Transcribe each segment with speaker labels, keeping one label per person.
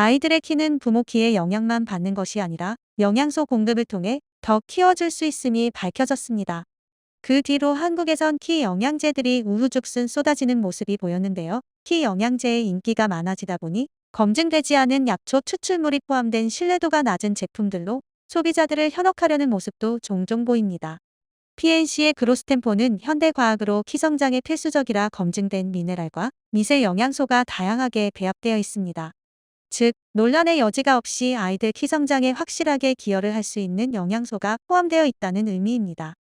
Speaker 1: 아이들의 키는 부모 키의 영향만 받는 것이 아니라 영양소 공급을 통해 더 키워줄 수 있음이 밝혀졌습니다. 그 뒤로 한국에선 키 영양제들이 우후죽순 쏟아지는 모습이 보였는데요. 키 영양제의 인기가 많아지다 보니 검증되지 않은 약초 추출물이 포함된 신뢰도가 낮은 제품들로 소비자들을 현혹하려는 모습도 종종 보입니다. PNC의 그로스템포는 현대과학으로 키 성장에 필수적이라 검증된 미네랄과 미세 영양소가 다양하게 배합되어 있습니다. 즉, 논란의 여지가 없이 아이들 키 성장에 확실하게 기여를 할 수 있는 영양소가 포함되어 있다는 의미입니다.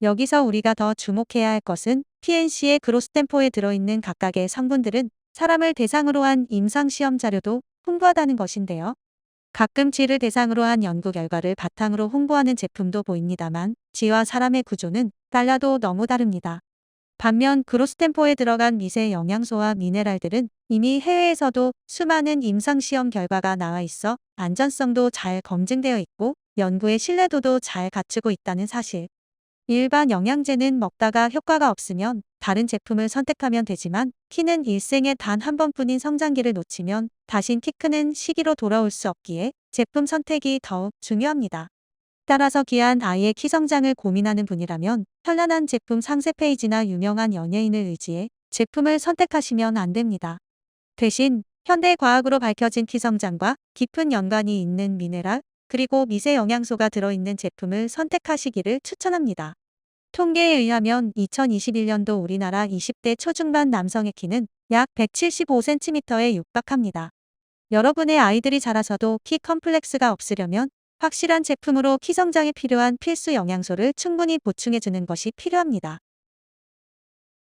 Speaker 1: 여기서 우리가 더 주목해야 할 것은 PNC의 그로스템포에 들어있는 각각의 성분들은 사람을 대상으로 한 임상시험 자료도 풍부하다는 것인데요. 가끔 쥐를 대상으로 한 연구 결과를 바탕으로 홍보하는 제품도 보입니다만 쥐와 사람의 구조는 달라도 너무 다릅니다. 반면 그로스템포에 들어간 미세 영양소와 미네랄들은 이미 해외에서도 수많은 임상시험 결과가 나와 있어 안전성도 잘 검증되어 있고 연구의 신뢰도도 잘 갖추고 있다는 사실. 일반 영양제는 먹다가 효과가 없으면 다른 제품을 선택하면 되지만 키는 일생에 단 한 번뿐인 성장기를 놓치면 다신 키 크는 시기로 돌아올 수 없기에 제품 선택이 더욱 중요합니다. 따라서 귀한 아이의 키 성장을 고민하는 분이라면 현란한 제품 상세 페이지나 유명한 연예인을 의지해 제품을 선택하시면 안 됩니다. 대신 현대 과학으로 밝혀진 키 성장과 깊은 연관이 있는 미네랄, 그리고 미세 영양소가 들어있는 제품을 선택하시기를 추천합니다. 통계에 의하면 2021년도 우리나라 20대 초중반 남성의 키는 약 175cm에 육박합니다. 여러분의 아이들이 자라서도 키 컴플렉스가 없으려면 확실한 제품으로 키 성장에 필요한 필수 영양소를 충분히 보충해주는 것이 필요합니다.